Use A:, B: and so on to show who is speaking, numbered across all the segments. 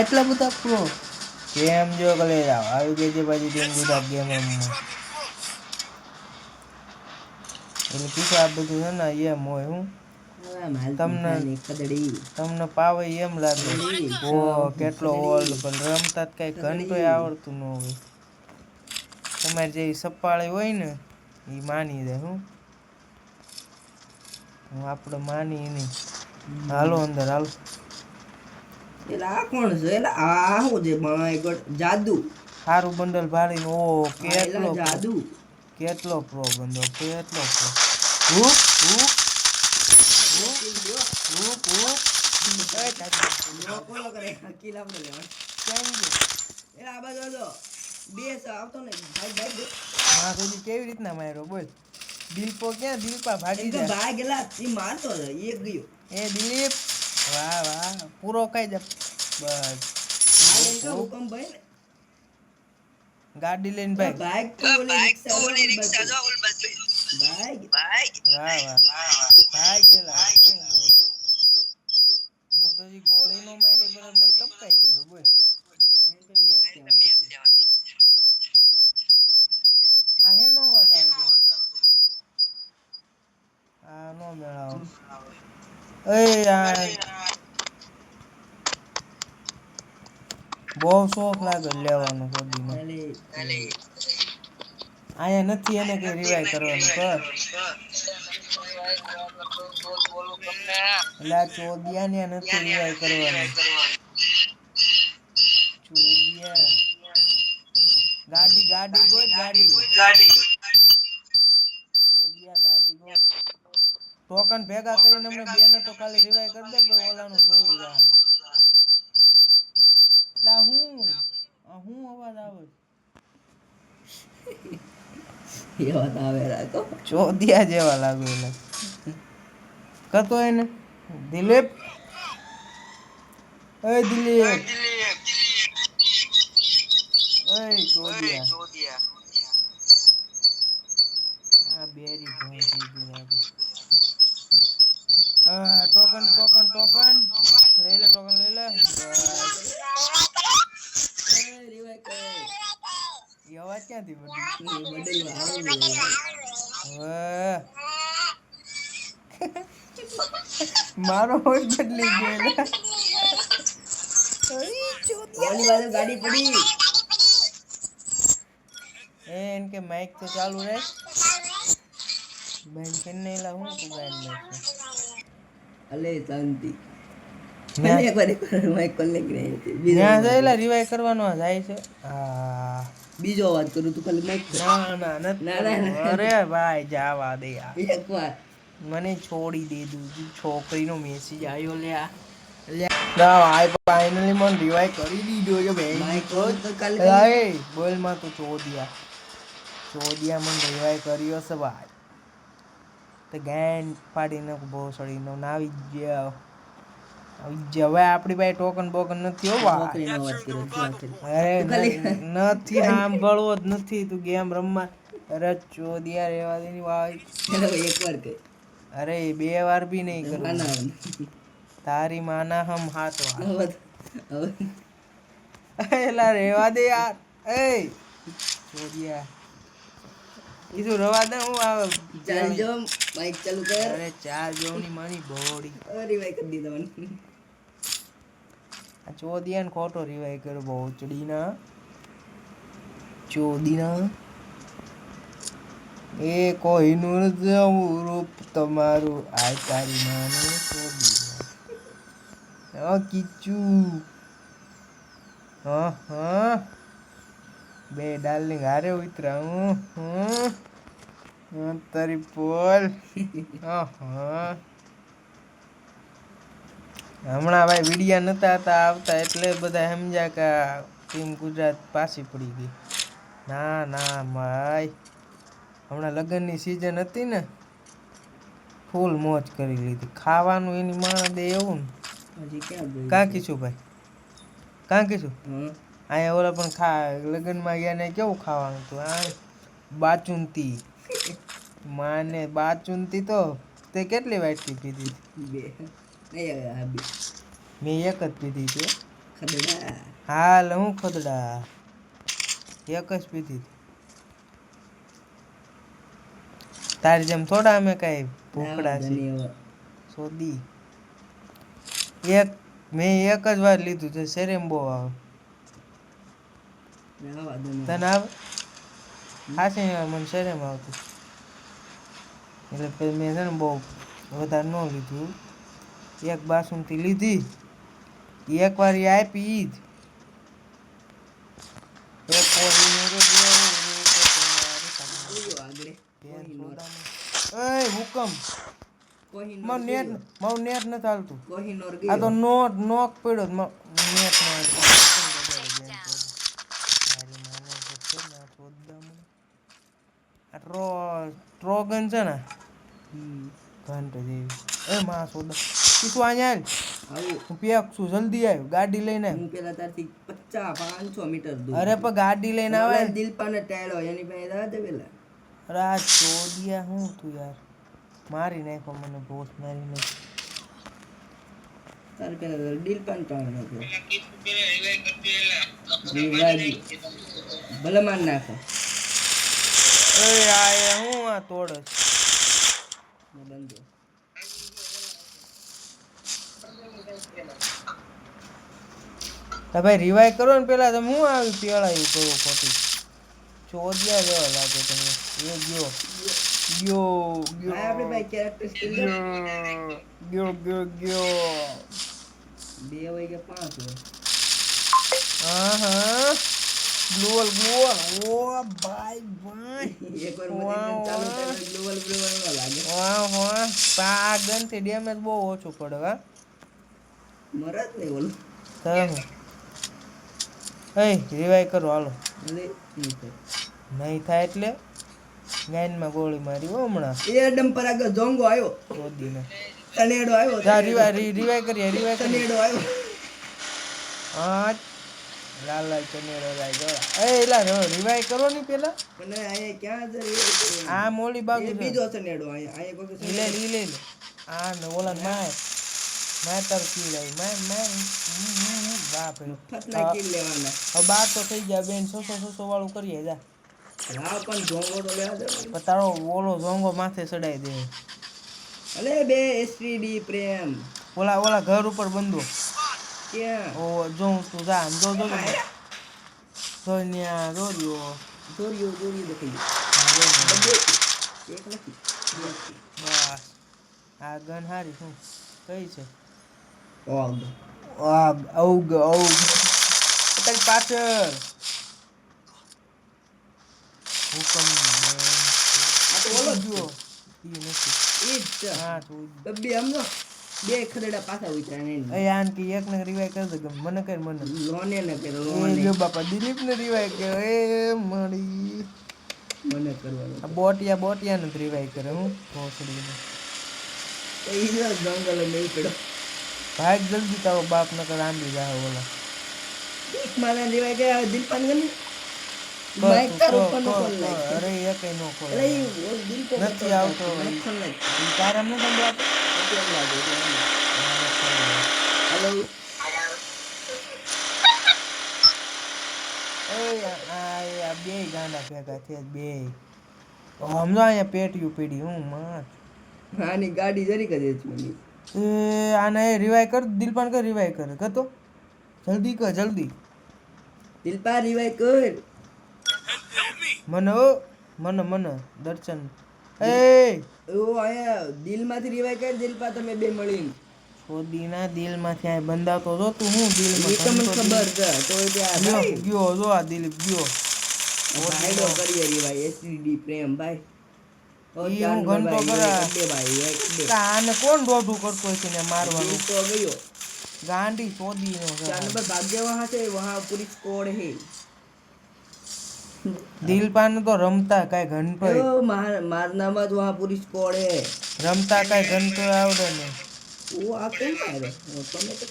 A: એટલા બધા પ્રો કેમ જો કલે આવી ગઈ છે પછી કેમ બધા ગેમ એટલે કીધું આ બધું છે ને એમ હોય હું. તમને- તમને પાવે એમ લાગે. ઓ કેટલો ઓલ્ડ પણ રમતા જ કઈ આવડતું ન હોય. તમારી જે સપાળી હોય ને એ માની દે હું. હું આપણે માની નહીં હાલો અંદર હાલો.
B: એટલે આ કોણ છે? એટલે આ શું છે? માય ગોડ જાદુ.
A: સારું બંડલ ભાડી ઓ કેટલો
B: જાદુ.
A: કેટલો પ્રો બંડલ? કેટલો પ્રો? હુપ હુપ હુપ હુપ કેવી રીતના માર્યો? બોલ. દિલપો ક્યાં? દિલપા ભાગી જાય.
B: ભાઈ મારતો એક ગયો.
A: એ દિલીપ? વાહ વાહ. પૂરો કહી દે. બસ.
B: હુકમ ભાઈ
A: ગાડી લઈને ભાઈ.
B: બાઈક તો ઓલી રિક્ષા જો ઓલ બાજુ બાઈક
A: વાહ વાહ. ભાઈ ગયેલા. હું તો હજી ગોળી નો મારી બરાબર મને ટપકાઈ દીધો બોલ. આ હેનો અવાજ આવે આ નો મેળાવો એ આ બહુ શોખ લાગે લેવાનો સોડીનો અહીંયા નથી એને કઈ રિવાય કરવાનું કર એટલે આ ચોદિયા ને નથી રિવાય કરવાનું. ચોદિયા. ગાડી ગાડી ગોત, ગાડી. ચોદિયા, ગાડી ગોત. ટોકન ભેગા કરીને અમને બેને તો ખાલી રિવાય કરી દે પછી ઓલાનું જોયું જાય. લા હું? હું અવાજ આવે
B: એવા તો આવે રાખો
A: ચોદિયા જેવા લાગુ એને. કતો એને? દિલીપ? એ દિલીપ. એ ચોદિયા. આ બેરી ભોંય થઈ ગઈ લાગે હા ટોકન ટોકન ટોકન લઈ લે ટોકન લઈ લે અવાજ ક્યાંથી બની મારો હોજ બદલી ગયો
B: ઓલી બાજુ ગાડી પડી.
A: એ એમ કે માઇક તો ચાલુ રહે બેન કે નહીં લાવું તું નાખશે
B: અલે શાંતિ.
A: રિવાય કરવાનો જાય છે. હા
B: બીજો અવાજ કરું તું ખાલી માઈક
A: ના ના
B: ના, ના, ના.
A: અરે ભાઈ જાવા દે મને છોડી દીધું તું. છોકરીનો મેસેજ આવ્યો લે આ. ફાઇનલી મને રિવાય કરી દીધો છે
B: ભાઈ. બોલમાં તો
A: ચોદિયા ચોદિયા મને રિવાય કર્યો છે ભાઈ. તો ગેન પાડીને ભોસડીનો ના આવી ગયા. આવી જ ગયા. હવે આપણી પાસે ટોકન બોકન નથી હો ભાઈ
B: છોકરીનો અવાજ કર્યો શું વાત કરી?
A: અરે નથી સાંભળવો જ નથી તું ગેમ રમવા. અરે ચોદિયા રેવા દે ની ભાઈ
B: એકવાર એક વાર કહે.
A: અરે બે વાર બી નહીં કરું. તારી માના હમ હાથ વાર
B: હવે હવે.
A: એલા રેવા દે યાર. એ ચોદિયા કીધું રવા દે હું આવે.
B: ચાલ જો બાઈક ચાલુ કર.
A: અરે ચાર જોની મારી બોડી.
B: અરે ભાઈ કરી દીધો
A: આ ચોદિયા ને ખોટો રિવાય કર્યો બહુ ચડીના. ચોદીના. એ કોઈનું જવું રૂપ તમારું. આ તારી માનું ચોદીના. કીચું. હા હા. બે ડાર્લિંગ હારે ઉતરા હું હું તારી પોલ. હમણાં ભાઈ વિડિયા નતા હતા આવતા એટલે બધા સમજ્યા કે ટીમ ગુજરાત પાછી પડી ગઈ. ના ના ભાઈ. હમણાં લગ્નની સિઝન હતી ને ફૂલ મોજ કરી લીધી. ખાવાનું એની માણસ દે એવું ને. કાં કીધું ભાઈ? કાં
B: હં?
A: અહીંયા ઓલા પણ ખા લગ્નમાં ગયા ને કેવું ખાવાનું હતું? આ બાચુંતી. માને બાચુંતી તો તે કેટલી વાટકી પીધી
B: બે.
A: મેં એક જ પીધી છે હાલ હું ખદડા? એક જ પીધી તારી જેમ થોડા અમે કઈ ભૂખડા છે સોદી. એક મેં એક જ વાર લીધું છે શેરેમ બહુ આવે તને આવે. છે મને શેરેમ આવતું. એટલે પછી મેં છે ને બહુ વધારે ન લીધું. એક બાસુમતી લીધી. એક વાર આપી જ હુકમ. મારું નેટ મારું નેટ નથી હાલતું. આ તો નોટ નોક પડ્યો નેટ ન હાલતું. મારી માને તો છે ને આ ચોદામણ. આ ટ્રો ટ્રોગન છે ને. ઘંટ જેવી. એ માં સોદા. તું શું અહીંયા હું પેક છું જલ્દી આવ્યો ગાડી લઈને આવ
B: હું પેલા તારથી પચાસ પાંચસો મીટર દૂર.
A: અરે પણ ગાડી લઈને આવે
B: દિલપાને ટાળો એની પાસે દે પેલા.
A: અરે આ ચોદિયા હું તું યાર. મારી નાખો મને બોસ મારી નાખ.
B: તારે પેલા દિલપાન ટાળ્યો નાખ્યો ભલે માર નાખો
A: એ આ હું આ તોડસ
B: ને બંધો
A: તો ભાઈ રિવાઈવ કરો ને પેલા તમે હું આવી પેળાયું કરું ખોટી? ચોદિયા જેવા લાગે તમે એ ગયો. ગયો ગયો.
B: આ આપણે ભાઈ કેરેક્ટર સ્કિલ
A: ગયો ગયો ગયો
B: બે વાગે પાંચ હોય.
A: હા હા. ગ્લોવલ ગ્લોબલ ઓ ભાઈ ભાઈ
B: એક વાર ચાલુ
A: વાહ.
B: ગ્લોબલ ગ્લોબલ ન લાગે.
A: વાહ વાહ પાગનથી ડેમેજ બહુ ઓછું પડે હા?
B: મરત ને ઓલું.
A: તમે એ રિવાઈ કરો હાલો.
B: નહીં થાય.
A: એટલે ગાયનમાં ગોળી મારી હમણાં.
B: એ ડમ્પર આગળ જોંગો આવ્યો.
A: ચોદીને
B: તનેડો આવ્યો.
A: જા રિવાઈ રિવાઈવ કરીએ રિવાઈ
B: તનેડો આવ્યો.
A: હા લાલ લાલ ચનેડો લાલ ગળા એ એલા રિવાઈવ કરો ની પેલા.
B: મને આય ક્યાં છે
A: આ મોલી બાજુ.
B: બીજો ચનેડો આય આય
A: કોકે લે લે લે આ ને ઓલા માય માય તર કી લાવી માય માય બાપ રે
B: ફટના કી લેવાના.
A: હવે બાર તો થઈ ગયા. બેન સોસો સોસો વાળું કરીએ જા.
B: હા પણ જોંગો તો લેવા દે
A: તારો ઓલો ઝોંગો માથે ચડાઈ દે.
B: અલે બે એસટીડી પ્રેમ.
A: ઓલા ઓલા ઘર ઉપર બંધો. ઓ જો તું જા આમ જો જો જો. જો ન્યા જો રહ્યો.
B: દોર્યું દોર્યું દેખાઈ એક નથી.
A: બસ. આ ગન હારી શું? કઈ છે?
B: ઓગ
A: ઓગ ઔગ તારી પાછળ. હુકમ
B: આ તો બોલો જ
A: જો ઈ નથી.
B: એ જ
A: હા તો
B: ડબ્બી સમજો બે ખદડા પાછા ઉતર્યા ને
A: એ આંટી એક ને રિવાય કરી દે ગમ મને કઈ મને.
B: લોને ને કે લોને.
A: જો બાપા દિલીપ ને રિવાય કે એ મળી
B: મને કરવાનું
A: બોટિયા બોટિયા ને રિવાય કરે હું. ભોસડી ને
B: એ જો જંગલ મે પડ્યો
A: ભાગ જલ્દી તારો બાપ ન કર આંબી જાવ ઓલા.
B: એક મારા રિવાય ગયા દિલપાન ગની માઈક
A: તું,
B: ઉપર નો કોલ
A: અરે એ કઈ નો ખોલે
B: અરે દિલ
A: નથી આવતો ભાઈ. તારા મને સંભળાતો?
B: કેમ લાગે એમ. હેલો
A: બે ગાંડા ભેગા થયા બે સમજો અહીંયા પેટીયું પીડી હું માં
B: આની ગાડી જરીક જ છે
A: એ આને રિવાઈ કર દિલપાન કર રિવાઈ કર કરતો જલ્દી કર જલ્દી
B: દિલપા રિવાય કર
A: મને મને મને દર્શન
B: પ્રેમ ભાઈ.
A: કોણ દોઢું કરતો છે ને મારવાનું?
B: તો ગયો.
A: ગાંડી સોદી નો
B: ચાલ ભાગ્યવા હશે વહા પૂરી સ્કોડ હે?
A: દિલપાન તો રમતા
B: કાય ઘનપય મારનામાં જ વહાં પૂરી સ્કોડ હે
A: રમતા કાય ઘનપય આવડે ને
B: ઓ આ કેમ આવે? તમે તો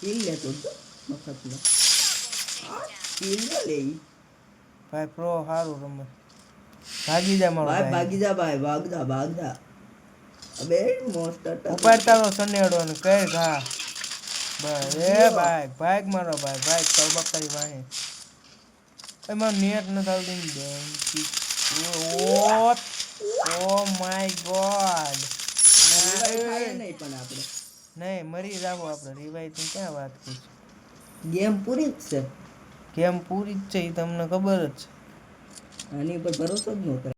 B: કિલ લેતો તો મફતનો. આ કિલ લે
A: ભાઈ પ્રો હારું રમે. ભાગી જા મારો ભાઈ
B: ભાગી જા ભાઈ ભાગજા ભાગજા અબે મોસ્ટર
A: ઉપાડતા તો સનેડો ને કઈ ઘા. બરે ભાઈ ભાઈ મારો ભાઈ ભાઈ તબક્કાઈ ભાઈ એમાં નેટ ન આવતી ને બેંકી ઓ ઓ માય ગોડ
B: નહીં પણ આપણે.
A: નહીં મરી જાવ આપણે. રિવાઇવ તું ક્યાં વાત કરી
B: ગેમ પૂરી જ છે.
A: કેમ પૂરી જ છે એ તમને ખબર જ છે.
B: આની ઉપર ભરોસો જ ન કરે